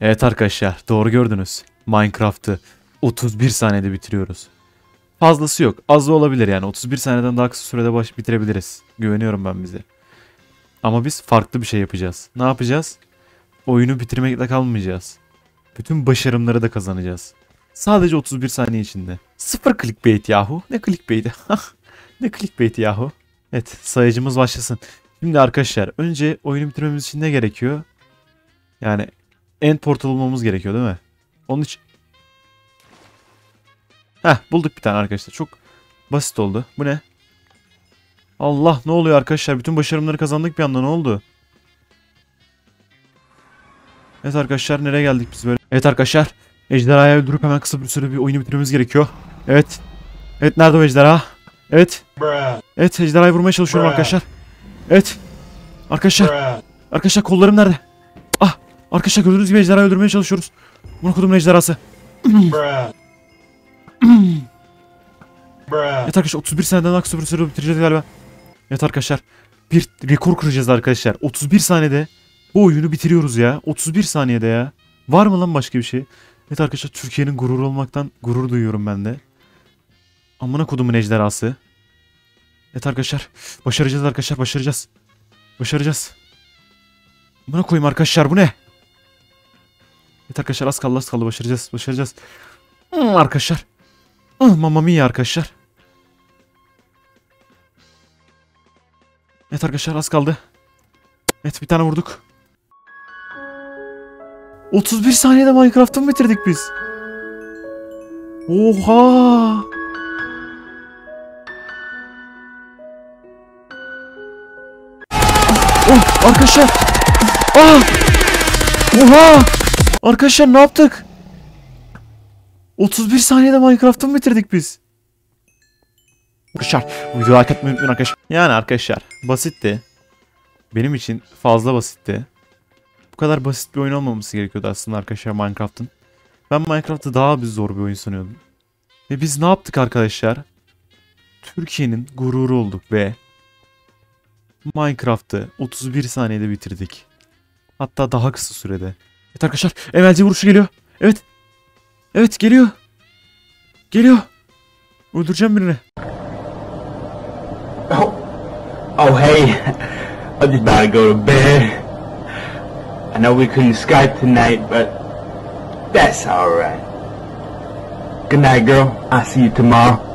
Evet arkadaşlar doğru gördünüz. Minecraft'ı 31 saniyede bitiriyoruz. Fazlası yok. Azı olabilir yani. 31 saniyeden daha kısa sürede baş bitirebiliriz. Güveniyorum ben bize. Ama biz farklı bir şey yapacağız. Ne yapacağız? Oyunu bitirmekle kalmayacağız. Bütün başarımları da kazanacağız. Sadece 31 saniye içinde. Sıfır clickbait yahu. Ne clickbait? ne clickbait yahu? Evet sayıcımız başlasın. Şimdi arkadaşlar önce oyunu bitirmemiz için ne gerekiyor? Yani end portal bulmamız gerekiyor değil mi? Onun için... Heh bulduk bir tane arkadaşlar. Çok basit oldu. Bu ne? Allah ne oluyor arkadaşlar? Bütün başarımları kazandık bir anda ne oldu? Evet arkadaşlar nereye geldik biz böyle? Evet arkadaşlar ejderhayı öldürüp hemen kısa bir süre bir oyunu bitirmemiz gerekiyor. Evet. Evet nerede o ejderha? Evet. Evet ejderhayı vurmaya çalışıyorum arkadaşlar. Evet. Arkadaşlar. Arkadaşlar kollarım nerede? Arkadaşlar gördüğünüz gibi ejderhayı öldürmeye çalışıyoruz. Bunu kodumun ejderhası. Evet arkadaşlar 31 seneden daha kısa bir süre bitireceğiz galiba. Evet arkadaşlar. Bir rekor kıracağız arkadaşlar. 31 saniyede bu oyunu bitiriyoruz ya. 31 saniyede ya. Var mı lan başka bir şey? Evet arkadaşlar Türkiye'nin gururu olmaktan gurur duyuyorum ben de. Amına kodumun ejderhası. Evet arkadaşlar. Başaracağız arkadaşlar başaracağız. Başaracağız. Buna koyayım arkadaşlar bu ne? Evet arkadaşlar az kaldı az kaldı başaracağız başaracağız. Hmm, arkadaşlar. Ah, mamma mia arkadaşlar. Evet arkadaşlar az kaldı. Evet bir tane vurduk. 31 saniyede Minecraft'ı mı bitirdik biz? Oha! Oh arkadaşlar! Ah! Oha! Arkadaşlar ne yaptık? 31 saniyede Minecraft'ı mı bitirdik biz? Arkadaşlar videoyu like atmayı unutmayın arkadaşlar. Yani arkadaşlar basitti. Benim için fazla basitti. Bu kadar basit bir oyun olmaması gerekiyordu aslında arkadaşlar Minecraft'ın. Ben Minecraft'ı daha bir zor bir oyun sanıyordum. Ve biz ne yaptık arkadaşlar? Türkiye'nin gururu olduk ve Minecraft'ı 31 saniyede bitirdik. Hatta daha kısa sürede. Evet arkadaşlar MLC vuruşu geliyor. Evet. Evet geliyor. Geliyor. Öldüreceğim birini. Oh, oh hey, I just about to go to bed. I know we couldn't Skype tonight, but that's alright. Good night, girl. I'll see you tomorrow.